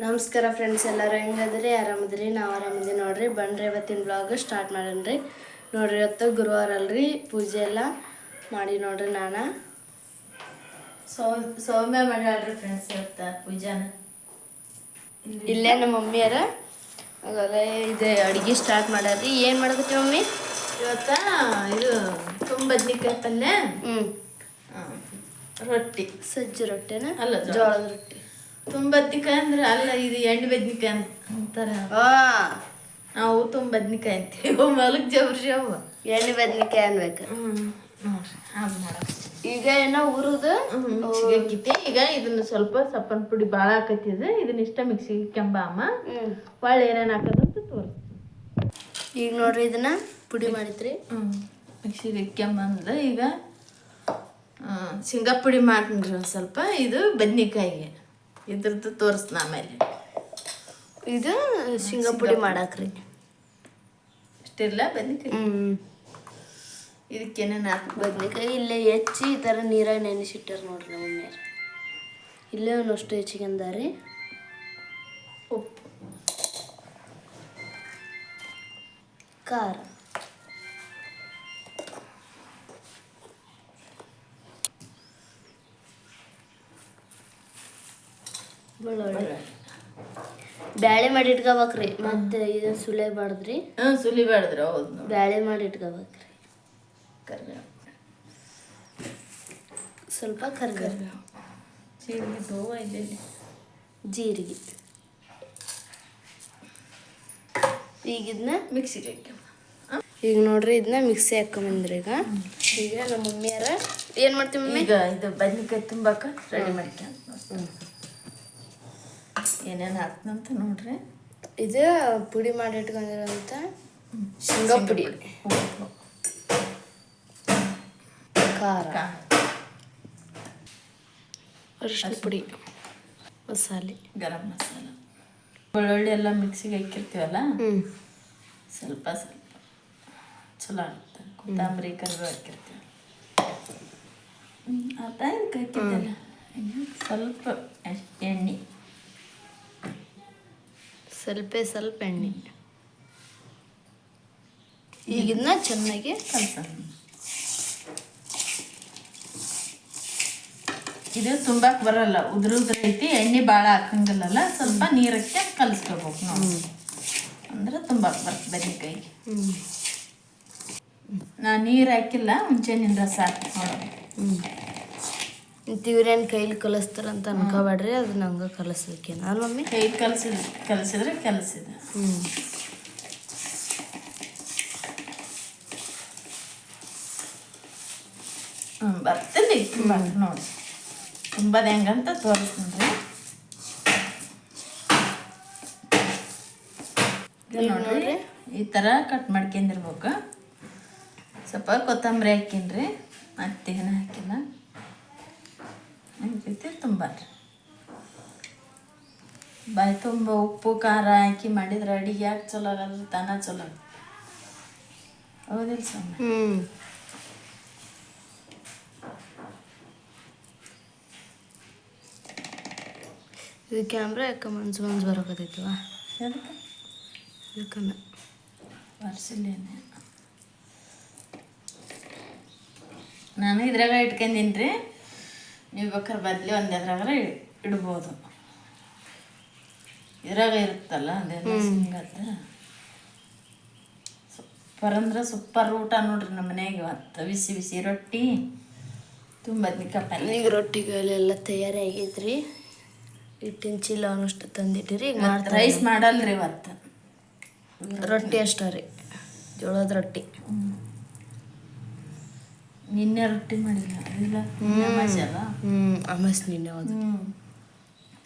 ನಮಸ್ಕಾರ ಫ್ರೆಂಡ್ಸ್ ಎಲ್ಲರೂ ಹೆಂಗದ್ರಿ ಆರಾಮದ್ರಿ ನಾವು ಆರಾಮದಿ ನೋಡ್ರಿ. ಬನ್ರಿ ಇವತ್ತಿನ ಬ್ಲಾಗ್ ಸ್ಟಾರ್ಟ್ ಮಾಡೋಣ್ರಿ. ನೋಡ್ರಿ ಇವತ್ತು ಗುರುವಾರ ಅಲ್ರಿ. ಪೂಜೆ ಎಲ್ಲ ಮಾಡಿ ನೋಡ್ರಿ ನಾನು. ಸೋಮ್ಯ ಸೌಮ್ಯ ಮಾಡ್ಯಾಳ್ರಿ ಫ್ರೆಂಡ್ಸ್ ಇವತ್ತು ಪೂಜಾನ. ಇಲ್ಲೇ ನಮ್ಮ ಮಮ್ಮಿಯರ ಆಗ ಇದು ಅಡುಗೆ ಸ್ಟಾರ್ಟ್ ಮಾಡ್ಯಾರ್ರಿ. ಏನು ಮಾಡಕತ್ತಿ ಮಮ್ಮಿ? ಇವತ್ತ ಇದು ತುಂಬ ಬದ್ನಿಕಾಯಿ ಪಲ್ಯ ಹ್ಞೂ ರೊಟ್ಟಿ. ಸಜ್ಜಿ ರೊಟ್ಟಿನ? ಅಲ್ಲ, ಜೋಳದ ರೊಟ್ಟಿ. ತುಂಬ ಬದ್ನಿಕಾಯಿ ಅಂದ್ರೆ ಅಲ್ಲ ಇದು ಎಣ್ಣೆ ಬದ್ನಿಕಾಯಿ ಅಂತಾರ ನಾವು ತುಂಬ ಬದ್ನಿಕಾಯಿ ಅಂತೀವಿ. ಮಲಗ್ ಜಬ್ರಿ ಜವ್ ಎಣ್ಣೆ ಬದ್ನಿಕಾಯಿ ಅನ್ಬೇಕು. ನೋಡ್ರಿ ಅದು ಈಗ ಏನೋ ಉರುದು ಸಿಗಕ್ಕಿತಿ ಈಗ ಇದನ್ನ ಸ್ವಲ್ಪ ಸಪ್ಪನ್ ಪುಡಿ ಭಾಳ ಹಾಕತ್ತಿದ. ಇದನ್ನ ಇಷ್ಟ ಮಿಕ್ಸಿಗೆ ಕೆಂಬ ಅಮ್ಮ. ಒಳ್ಳೆ ಏನೇನು ಹಾಕೋದಂತ ತೋರಿಸ್ತೀನಿ. ಈಗ ನೋಡ್ರಿ ಇದನ್ನ ಪುಡಿ ಮಾಡಿದ್ರಿ. ಮಿಕ್ಸಿಗೆ ಮಿಕ್ಸಿಗೆ ಕೆಂಬಂದ್ರೆ ಈಗ ಶೇಂಗಾ ಪುಡಿ ಮಾಡ್ತೀನಿ ಒಂದು ಸ್ವಲ್ಪ. ಇದು ಬದ್ನಿಕಾಯಿಗೆ. ಇದ್ರದ್ದು ತೋರಿಸ್ನ ಆಮೇಲೆ. ಇದು ಶೇಂಗಾ ಪುಡಿ ಮಾಡಾಕ್ರಿ. ಇಷ್ಟಿಲ್ಲ ಬದ್ನಿಕಾಯಿ ಹ್ಞೂ ಇದಕ್ಕೇನೇನು ಹಾಕಿ ಬದ್ನಿಕಾಯಿ ಇಲ್ಲೇ ಹೆಚ್ಚಿ ಈ ಥರ ನೀರಾಗ ನೆನೆಸಿಟ್ಟಾರ ನೋಡ್ರಿ ನಮ್ಮ ಮೇಲೆ ಇಲ್ಲೇ ಒಂದಷ್ಟು ಹೆಚ್ಚಿಗೆಂದಾರಿ ಉಪ್ಪು. ಖಾರ. ಬೆಳ್ಳುಳ್ಳಿ ಬ್ಯಾಳೆ ಮಾಡಿ ಇಟ್ಕೋಬೇಕ್ರಿ. ಮತ್ತೆ ಇದು ಸುಳೆ ಬಾರ್ದ್ರಿ ಹ್ಞೂ ಸುಲಿಬಾರ್ದ್ರೆ ಹೌದು. ನೋಡಿ ಬ್ಯಾಳೆ ಮಾಡಿ ಇಟ್ಕೋಬೇಕ್ರಿ. ಕರ್ಬೇವು. ಸ್ವಲ್ಪ ಕರ್ಬೇವು. ಕರ್ಬೇವು. ಜೀರಿಗೆ ಧೋವ ಇದೆ ಜೀರಿಗೆ. ಈಗ ಇದನ್ನ ಮಿಕ್ಸಿಗೆ ಹಾಕ್ಯಮ್ಮ ಈಗ ನೋಡ್ರಿ ಇದನ್ನ ಮಿಕ್ಸಿ ಹಾಕೊಂಬಂದ್ರಿ ಈಗ. ಈಗ ನಮ್ಮ ಮಮ್ಮಿಯಾರ ಏನು ಮಾಡ್ತೀವಿ ಮಮ್ಮಿ? ಈಗ ಇದು ಬದ್ನಿಕಾಯಿ ತುಂಬಾಕ ರೆಡಿ ಮಾಡ್ಕೊಂಡು ಏನೇನು ಹಾಕ್ತಂತ ನೋಡ್ರಿ. ಇದು ಪುಡಿ ಮಾಡಿ ಇಟ್ಕೊಂಡಿರೋಂತ ಶೇಂಗಾ ಪುಡಿ. ಉಪ್ಪು ಖಾರ. ಅರಿಶಿನ ಪುಡಿ. ಮಸಾಲೆ. ಗರಂ ಮಸಾಲ. ಬೆಳ್ಳುಳ್ಳಿ ಎಲ್ಲ ಮಿಕ್ಸಿಗೆ ಹಾಕಿರ್ತೀವಲ್ಲ? ಸ್ವಲ್ಪ ಸ್ವಲ್ಪ. ಚಲೋ ಆಗುತ್ತೆ. ಕೊತ್ತಂಬರಿ ಕರಿಬೇವು ಹಾಕಿರ್ತೀವಿ. ಆ ಆತ ಇದಕ್ಕೆ ಹಾಕಿದ್ದೆಲ್ಲ. ಸ್ವಲ್ಪ ಎಣ್ಣೆ. ಸ್ವಲ್ಪ ಸ್ವಲ್ಪ ಎಣ್ಣೆ. ಈಗ ಇದನ್ನ ಚೆನ್ನಾಗಿ ಕಲಸ. ಇದು ತುಂಬಾಕ್ ಬರಲ್ಲ ಉದ್ರ ಉದ್ರ ಐತಿ ಎಣ್ಣೆ ಭಾಳ ಹಾಕಂಗಿಲ್ಲಲ್ಲ ಸ್ವಲ್ಪ ನೀರಕ್ಕೆ ಕಲಿಸ್ಕೋಬೇಕು ನಾವು. ಅಂದ್ರೆ ತುಂಬಾಕ್ ಬರ್ತದೆ ಬದ್ನಿಕಾಯಿಗೆ ನಾ ನೀರು ಹಾಕಿಲ್ಲ ಮುಂಚೆನಿಂದ ರಸ ಸಾಕು ನೋಡಿ. ಇವ್ರೇನು ಕೈಲಿ ಕಲಿಸ್ತಾರಂತ ಅನ್ಕೋಬೇಡ್ರಿ ಅದು ನಂಗೆ ಕಲಿಸ್ಬೇಕೇನು ಅಲ್ಲ ಮಮ್ಮಿ? ಕೈ ಕಲಸಿದ ಕಲಸಿದ್ರೆ ಕಲಸಿದ. ಹ್ಞೂ ಹ್ಞೂ ಬರ್ತೀನಿ ತುಂಬ ನೋಡಿ. ತುಂಬದ ಹೆಂಗಂತ ತೋರಿಸ್ತೀನಿ. ರೀ ನೋಡ್ರಿ. ಈ ಥರ ಕಟ್ ಮಾಡ್ಕೊಂಡಿರ್ಬೇಕು. ಸ್ವಲ್ಪ ಕೊತ್ತಂಬರಿ ಹಾಕಿನ್ರಿ. ಮತ್ತೇನು ಹಾಕಿಲ್ಲ. ಈ ರೀತಿ ತುಂಬಾರಿ ಬಾಯಿ ತುಂಬ ಉಪ್ಪು ಖಾರ ಹಾಕಿ ಮಾಡಿದ್ರೆ ಅಡಿಗೆ ಯಾಕೆ ಚಲೋ ಆಗಲ್ಲ ತಾನ ಚಲೋ. ಹೌದಿಲ್ಲ ಸ್ವಾಮಿ? ಹ್ಞೂ ಇದು ಕ್ಯಾಮ್ರಾ ಯಾಕೆ ಮನ್ಸು ಮನ್ಸು ಬರೋಕತ್ತೈತವ? ಇದಕ್ಕನ್ನ ಬರ್ಸಿಲ್ಲೇನೆ ನಾನು ಇದ್ರಾಗ ಇಟ್ಕೊಂಡಿನ್ರಿ. ರೀ ನೀವು ಬೇಕಾದ್ರೆ ಬದಲಿ ಒಂದು ಎದ್ರಾಗ್ರೆ ಇಡ್ಬೋದು. ಇದ್ರಾಗ ಇರುತ್ತಲ್ಲ ಅದೆಲ್ಲ ಸಿಂಗತ್ತ ಸೂಪರ್ ಅಂದ್ರೆ ಸೂಪರ್ ಊಟ ನೋಡ್ರಿ ನಮ್ಮ ಮನೆಗೆ ಇವತ್ತು. ಬಿಸಿ ಬಿಸಿ ರೊಟ್ಟಿ ತುಂಬ ಬದ್ನಿಕಾಯಿ ಈಗ ರೊಟ್ಟಿಗಳೆಲ್ಲ ತಯಾರಿ ಆಗೈತ್ರಿ ಹಿಟ್ಟಿನ ಚೀಲ ಅನ್ನಷ್ಟು ತಂದಿಟ್ಟಿರಿ ರೈಸ್ ಮಾಡಲ್ರಿ ಇವತ್ತು. ರೊಟ್ಟಿ ಅಷ್ಟೇ ರೀ ಜೋಳದ ರೊಟ್ಟಿ. ನಿನ್ನೆ ರೊಟ್ಟಿ ಮಾಡಿಲ್ಲ ಇಲ್ಲ ನಿನ್ನೆ ಅಲ್ಲ ಅಮಸ್ ನಿನ್ನೆ ಹೌದು.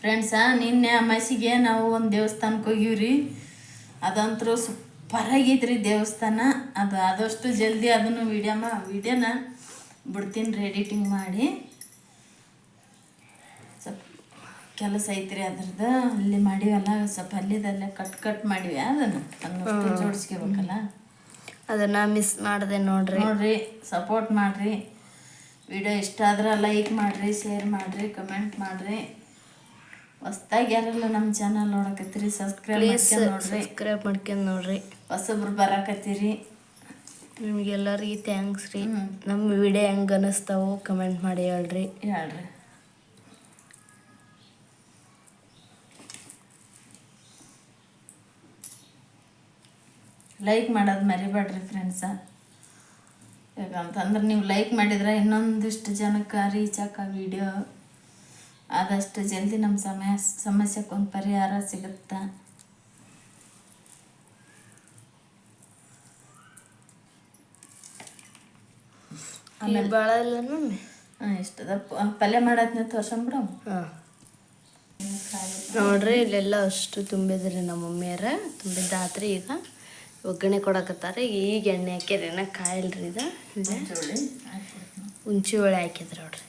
ಫ್ರೆಂಡ್ಸ ನಿನ್ನೆ ಅಮಾಸಿಗೆ ನಾವು ಒಂದು ದೇವಸ್ಥಾನಕ್ಕೆ ಹೋಗಿವ್ರಿ. ಅದಂತರೂ ಸೂಪರ್ ಆಗಿದ್ರಿ ದೇವಸ್ಥಾನ. ಅದು ಆದಷ್ಟು ಜಲ್ದಿ ಅದನ್ನು ವಿಡಿಯೋ ಮಾ ವಿಡಿಯೋನ ಬಿಡ್ತೀನಿ ರೀ ಎಡಿಟಿಂಗ್ ಮಾಡಿ. ಸ್ವಲ್ಪ ಕೆಲಸ ಐತ್ರಿ ಅದ್ರದ್ದು ಅಲ್ಲಿ ಮಾಡಿವಲ್ಲ ಸ್ವಲ್ಪ ಅಲ್ಲಿದಲ್ಲೇ ಕಟ್ ಕಟ್ ಮಾಡಿವಿ ಅದನ್ನು. ಜೋಡಿಸ್ಕೋಬೇಕಲ್ಲ. ಅದನ್ನ ಮಿಸ್ ಮಾಡಿದೆ ನೋಡ್ರಿ. ನೋಡ್ರಿ ಸಪೋರ್ಟ್ ಮಾಡ್ರಿ. ವಿಡಿಯೋ ಇಷ್ಟ ಆದ್ರೆ ಲೈಕ್ ಮಾಡ್ರಿ ಶೇರ್ ಮಾಡ್ರಿ ಕಮೆಂಟ್ ಮಾಡ್ರಿ. ಹೊಸ್ದಾಗಿ ಯಾರೆಲ್ಲ ನಮ್ಮ ಚಾನಲ್ ನೋಡಕತ್ತೀರಿ ಸಬ್ಸ್ಕ್ರೈಬ್ ನೋಡ್ರಿ. ಸಬ್ಸ್ಕ್ರೈಬ್ ಮಾಡ್ಕೊಂಡು ನೋಡ್ರಿ. ಹೊಸಬ್ರು ಬರಾಕತ್ತೀರಿ. ನಿಮ್ಗೆಲ್ಲರಿಗೆ ಥ್ಯಾಂಕ್ಸ್ ರೀ. ನಮ್ಮ ವಿಡಿಯೋ ಹೆಂಗೆ ಅನಿಸ್ತಾವು ಕಮೆಂಟ್ ಮಾಡಿ ಹೇಳ್ರಿ. ಹೇಳ್ರಿ. ಲೈಕ್ ಮಾಡೋದು ಮರಿಬೇಡ್ರಿ ಫ್ರೆಂಡ್ಸ ಯಾಕಂತಂದ್ರೆ ನೀವು ಲೈಕ್ ಮಾಡಿದ್ರೆ ಇನ್ನೊಂದಿಷ್ಟು ಜನಕ್ಕೆ ರೀಚ್ ಆಕ ವಿಡಿಯೋ ಆದಷ್ಟು ಜಲ್ದಿ ನಮ್ಮ ಸಮಯ ಸಮಸ್ಯೆಗೆ ಒಂದು ಪರಿಹಾರ ಸಿಗುತ್ತೆ. ಆಮೇಲೆ ಭಾಳ ಹಾಂ ಇಷ್ಟದ ಪಲ್ಯ ಮಾಡತ್ನ ತೋರ್ಸಂಬಿಡು ಹಾಂ. ನೋಡ್ರಿ ಇಲ್ಲೆಲ್ಲ ಅಷ್ಟು ತುಂಬಿದ್ರಿ ನಮ್ಮ ಮಮ್ಮಿಯರ ತುಂಬಿದ್ದಾತ್ರಿ ಈಗ. ಒಗ್ಗರಣೆ ಕೊಡಕತ್ತಾರೆ. ಈಗ ಎಣ್ಣೆ ಹಾಕ್ಯಾರ ಏನ ಕಾಯಿಲ್ರಿ ಇದು? ಹುಂಚಿ ಒಳೆ ಹಾಕಿದ್ರಿ ನೋಡ್ರಿ.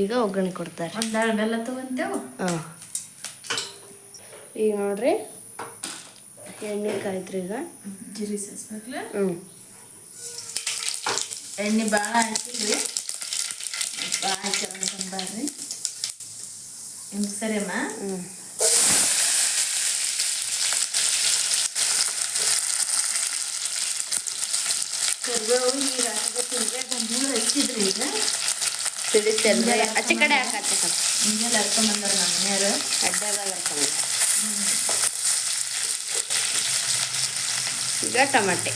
ಈಗ ಒಗ್ಗರಣೆ ಕೊಡ್ತಾರೆ. ಬೆಲ್ಲ ತಗೊಂತೇವು. ಹಾಂ. ಈಗ ನೋಡ್ರಿ ಎಣ್ಣೆ ಕಾಯ್ತ್ರಿ ಈಗ. ಜೀರಿ ಸಸ್ಬೇಕಲ್ಲ ಹ್ಞೂ ಎಣ್ಣೆ ಭಾಳ ಹಾಕಿದ್ರಿ ಭಾಳ ಹಾಕ್ರಿ ನಿಮ್ಗೆ ಸರಿಯಮ್ಮ ಹ್ಞೂ ಕರಿಬೇವು ಹಚ್ಚಿದ್ರಿ ಈಗ ತಿಳಿತಲ್ರಿ ಆಚೆ ಕಡೆ ಹಾಕತ್ತೆ ಹಿಂಗೆಲ್ಲ ಹರ್ಕೊಂಬಂದಾರ ನಮ್ಮ ಮನೆಯವರು. ಅಡ್ಡಾಗ ಹರ್ಕೊಂಬಂದ ಈಗ ಟಮಾಟೆ.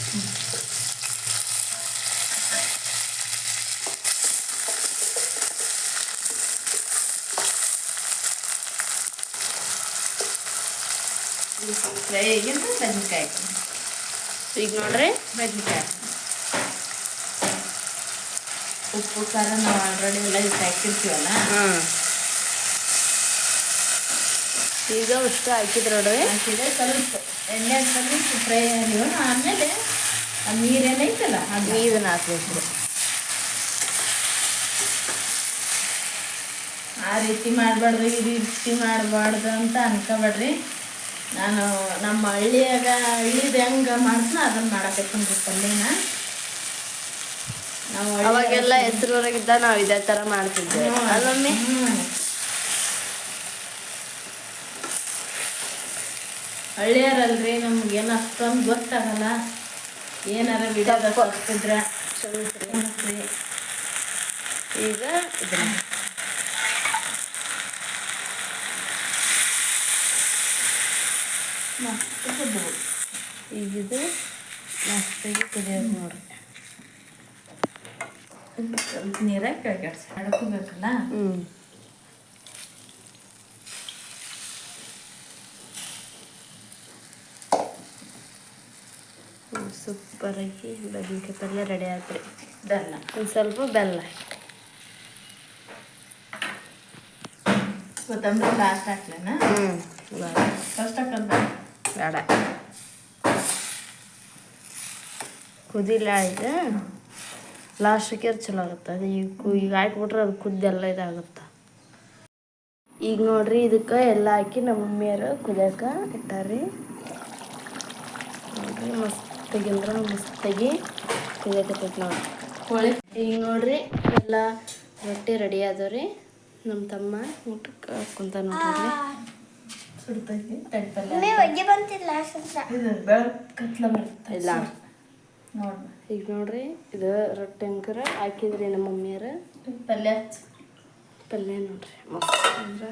ಫ್ರೈ ಆಗಿಂದ ಬದ್ನಿಕಾಯಿ ಈಗ ನೋಡ್ರಿ. ಬದ್ನಿಕಾಯಿ ಉಪ್ಪು ಖಾರ ನಾವು ಆಲ್ರೆಡಿ ಎಲ್ಲ ಇಟ್ಟು ಹಾಕಿರ್ತೀವಲ್ಲ? ಹಾಂ ಈಗ ಉಷ್ಟು ಹಾಕಿದ್ರು ನೋಡ್ರಿ. ಹಾಕಿದ್ರೆ ಸ್ವಲ್ಪ ಎಣ್ಣೆ ಸ್ವಲ್ಪ ಫ್ರೈ ಆಗಿವ ಆಮೇಲೆ ಆ ನೀರೇನೈತಲ್ಲ ಅದು ನೀರನ್ನು ಹಾಕ್ಬೇಕು. ಆ ರೀತಿ ಮಾಡಬಾರ್ದು ಈ ರೀತಿ ಮಾಡಬಾರ್ದು ಅಂತ ಅನ್ಕೋಬೇಡ್ರಿ. ನಾನು ನಮ್ಮ ಹಳ್ಳಿಯಾಗ ಹಳ್ಳಿದ ಹೆಂಗೆ ಮಾಡ್ತೀನೋ ಅದನ್ನು ಮಾಡಬೇಕು ಪಲ್ಯನ ಅವಾಗೆಲ್ಲ ಹೆಸರೂರಾಗಿದ್ದ ನಾವು ಇದೇ ಥರ ಮಾಡ್ತಿದ್ವಿ. ಅಲ್ಲೊಮ್ಮೆ? ಹಳ್ಳಿಯರಲ್ರಿ ನಮ್ಗೆ ನಮ್ಗೇನು ಅಷ್ಟೊಂದು ಗೊತ್ತಾಗಲ್ಲ. ಏನಾರ ತಪ್ಪಿದ್ರ ಕ್ಷಮಿಸ್ರಿ. ಈಗ ಇದನ್ನ ಮಸ್ತ್ ಕುದ್ದು ಈಗ ಇದು ಮಸ್ತಾಗಿ ಕುದಿಯೋದು ನೋಡ್ರಿ. ಸ್ವಲ್ಪ ನೀರಾಗ ಕೆಳಗಡ್ಸಿ ಹಡ್ಕೋಬೇಕಲ್ಲ ಹ್ಞೂ ಸೂಪರಾಗಿ ಬದ್ನಿಕಾಯಿ ಪಲ್ಯ ರೆಡಿ ಆದ್ರಿ. ಬೆಲ್ಲ. ಒಂದು ಸ್ವಲ್ಪ ಬೆಲ್ಲ. ಕೊತ್ತಂಬರಿ ಲಾಸ್ಟ್ ಹಾಕ್ಲೇನಾ? ಹ್ಞೂ ಫಸ್ಟ್ ಹಾಕಂತ? ಬೇಡ. ಕುದಿಲ್ಲ ಇದು ಲಾಸ್ಟಿಗೆ ಚಲೋ ಆಗುತ್ತೆ? ಅದು ಈಗ ಈಗ ಹಾಕ್ಬಿಟ್ರೆ ಅದು ಕುದ್ದೆಲ್ಲ ಇದಾಗುತ್ತೆ? ಈಗ ನೋಡ್ರಿ ಇದಕ್ಕೆ ಎಲ್ಲ ಹಾಕಿ ನಮ್ಮ ಮಮ್ಮಿಯರು ಕುದಿಯೋಕೆ ಇಟ್ಟಾರಿ ನೋಡ್ರಿ ಮಸ್ತಾಗಿ ಅಂದ್ರೆ ಮಸ್ತಾಗಿ ಕುದಿಯಕತ್ತೈತಿ ನೋಡ್ರಿ. ಕೋಳಿ ಈಗ ನೋಡ್ರಿ ಎಲ್ಲ ರೊಟ್ಟಿ ರೆಡಿ ಆದವ್ರಿ. ನಮ್ಮ ತಮ್ಮ ಊಟಕ್ಕೆ ಕುಂತ ನೋಡ್ರಿ. ಇಲ್ಲ. ನೋಡ್ರಿ ಈಗ ನೋಡ್ರಿ ಇದು ರೊಟ್ಟಿ ಅಂಕರ ಹಾಕಿದ್ರಿ ನಮ್ಮ ಮಮ್ಮಿಯರು ಪಲ್ಯ ಹಚ್ಚು ಪಲ್ಯ ನೋಡ್ರಿ ಮಸ್ತ್ ಅಂದ್ರೆ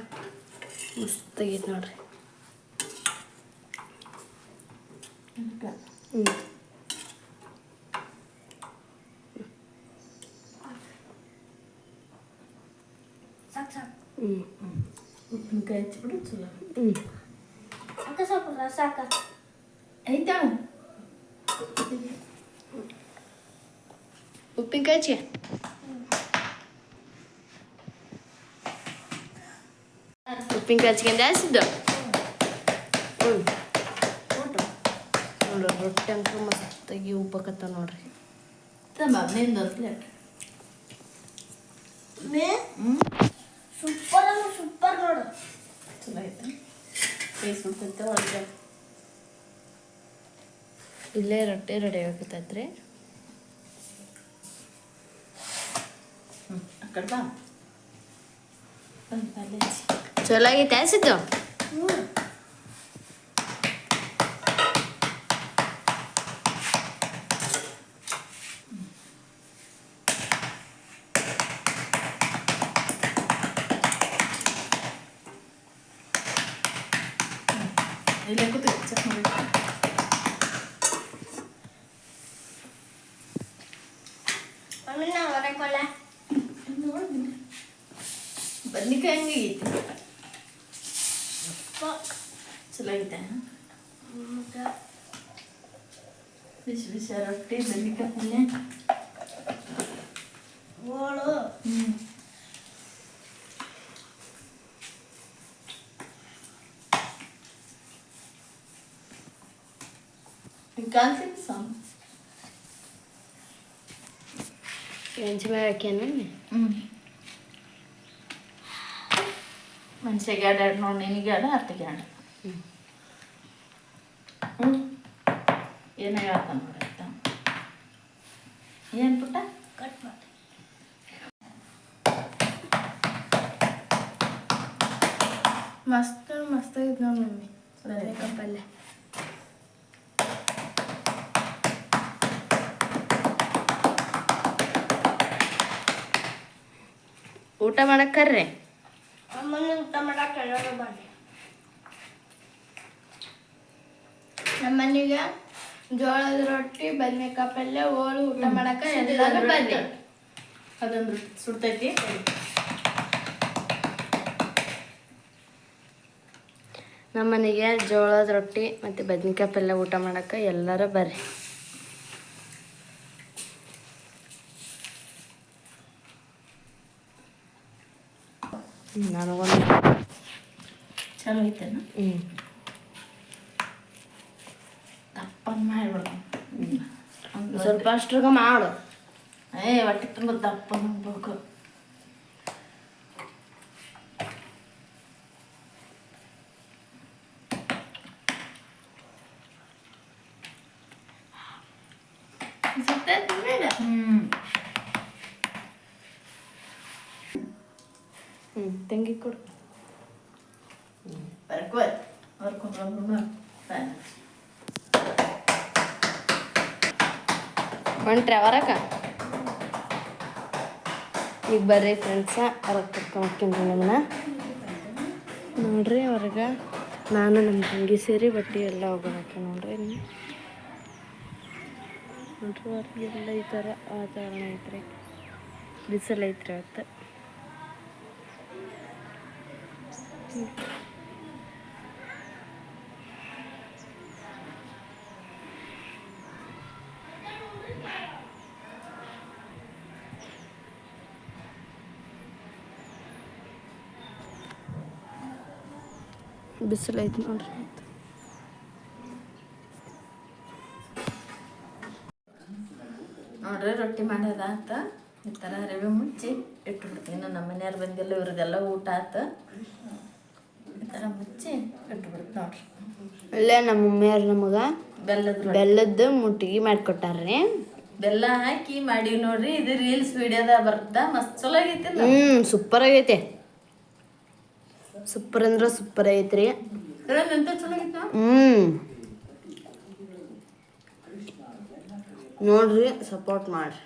ಮಸ್ತಾಗೈತೆ ನೋಡ್ರಿ ಅದ್ಕ. ಹ್ಞೂ ಹ್ಞೂ ಉಪ್ಪಿನಕಾಯಿ ಹಚ್ಬಿಡು ಚಲೋ ಹ್ಞೂ ಐತಾ ಉಪ್ಪಿನಕಾಯಿ ಚಿ ಉಪ್ಪಿನಕಾಯಿ ಹಚ್ಕೊಂಡು ಜಾಸ್ತಿದ್ದು ಹ್ಞೂ ನೋಡ್ರಿ ರೊಟ್ಟಿ ಅಂತೂ ಮಸ್ತಾಗಿ ಉಬ್ಬಕತ್ತ ನೋಡ್ರಿ ಸೂಪರ್ ಸೂಪರ್ ನೋಡು ಚಲೋ ಐತೆ ಕೈ ಸುಡ್ತೈತೆ ಒಳಗೆ ಇಲ್ಲೇ ರೊಟ್ಟಿ ರೆಡಿ ಆಗತ್ತೈತ್ರಿ ಹ್ಞೂ ಆ ಕಡೆ ಬಾ ಒಂದು ಪಲ್ಯ ಆಗೈತೆ ಹ್ಞೂ ಇಲ್ಲೇ ಕೂತು ಚೆಕ್ ಮಾಡಿ ಮಮ್ಮಿ ನಾ ಹೊರಕೊಲ್ಲ ನೋಡಿದ್ದೀನಿ ಬದ್ನಿಕಾಯಿ ಹೆಂಗೈತಿ ಚಲೋ ಐತೆ ಬಿಸಿ ಬಿಸಿ ರೊಟ್ಟಿ ಬದ್ನಿಕಾಯಿ ಪಲ್ಯ ಓಳು ಹ್ಞೂ ಕಾಲ್ತೀನಿ ಸಾಂಗ್ ಮೆಣಸಿನ್ಕಾಯಿ ಹಾಕ್ಯಾನ ಮನುಷ್ಯ ಗ್ಯಾಡ ನೋಡಿ ನಿನಗೆ ಆಡ ಅತ್ತ ಗ್ಯಾಡ ಹ್ಞೂ ಏನೋ ಹೇಳ್ತಾನೆ ನೋಡತ್ತ ಏನು ಪುಟ್ಟ? ಕಟ್ ಮಾಡಿ. ಮಸ್ತ್ ಮಸ್ತ್ ಆಗೈತೆ ನೋಡಿ ಮಮ್ಮಿ. ಬದನೆಕಾಯಿ ಪಲ್ಯ. ಊಟ ಮಾಡಕ್ಕರ್ರಿ ಅಮ್ಮನ ಊಟ ಮಾಡಕ್ಕೆ ಎಲ್ಲರೂ ಬನ್ನಿ ನಮ್ಮನೆಗೆ ಜೋಳದ ರೊಟ್ಟಿ ಬದನೆಕಾಯಿ ಪಲ್ಯ ಹೋಳು ಊಟ ಮಾಡಕ್ಕೆ ಎಲ್ಲರೂ ಬನ್ನಿ ಅದೊಂದು ಸುಡ್ತೈತಿ. ನಮ್ಮ ಮನೆಗೆ ಜೋಳದ ರೊಟ್ಟಿ ಮತ್ತು ಬದ್ನಿಕಾಯಿ ಪಲ್ಯ ಊಟ ಮಾಡಕ್ಕೆ ಎಲ್ಲರೂ ಬರ್ರಿ. ನನಗೊಂದು ಚಲೋ ಐತೆನ ಹ್ಞೂ ದಪ್ಪನ್ ಮಾಡ್ಬಿಡ ಸ್ವಲ್ಪ ಅಷ್ಟ್ರಾಗ ಮಾಡು ಏ ಹೊಟ್ಟೆ ತುಂಬ ದಪ್ಪನ್ ಹೋಗ್ಬೇಕು ಹ್ಞೂ ಹ್ಞೂ ತಂಗಿ ಕೊಡು ಹೊಂಟ್ರೆ ಹೊರಕ ಈಗ ಬರ್ರಿ ಫ್ರೆಂಡ್ಸ ಹೊರಗೆ ಕರ್ಕೊಂಡ್ರಿ ನಿಮ್ಮನ್ನ ನೋಡ್ರಿ ಅವ್ರಿಗೆ ನಾನು ನಮ್ಮ ತಂಗಿ ಸೇರಿ ಬಟ್ಟೆ ಎಲ್ಲ ಹೋಗೋಕೆ ನೋಡ್ರಿ ನೋಡ್ರಿ ಅವ್ರಿಗೆಲ್ಲ ಈ ಥರ ವಾತಾವರಣ ಐತ್ರಿ ಬಿಸಿಲು ಐತ್ರಿ ಅವತ್ತು ಬಿಸಿಲು ಐತಿ ನೋಡ್ರಿ. ನೋಡ್ರಿ ರೊಟ್ಟಿ ಮಾಡ್ಯದ ಅಂತ. ಈ ಥರ ರವೆ ಮುಚ್ಚಿ ಇಟ್ಬಿಡ್ತೀನಿ. ನಮ್ಮ ಮನೆಯವ್ರು ಬಂದಿಲ್ಲ, ಇವ್ರಿಗೆಲ್ಲ ಊಟ ಆತ ಈ ಥರ ಮುಚ್ಚಿ ಇಟ್ಬಿಡ್ತು ನೋಡ್ರಿ. ಇಲ್ಲೇ ನಮ್ಮ ಮಮ್ಮಿಯವ್ರು ನಮಗೆ ಬೆಲ್ಲದ. ಬೆಲ್ಲದ ಮುಟ್ಟಿಗೆ ಮಾಡಿಕೊಟ್ಟಾರ್ರಿ. ಬೆಲ್ಲ ಹಾಕಿ ಮಾಡೀವಿ ನೋಡ್ರಿ ಇದು ರೀಲ್ಸ್ ವಿಡಿಯೋದಾಗ ಬರ್ತಾ ಮಸ್ತ್ ಚಲೋ ಆಗೈತಿ ಹ್ಞೂ ಸೂಪರ್ ಆಗೈತೆ. ಸೂಪರ್ ಅಂದ್ರೆ ಸೂಪರ್ ಆಗೈತೆ ರೀ ಹ್ಞೂ ನೋಡ್ರಿ ಸಪೋರ್ಟ್ ಮಾಡ್ರಿ.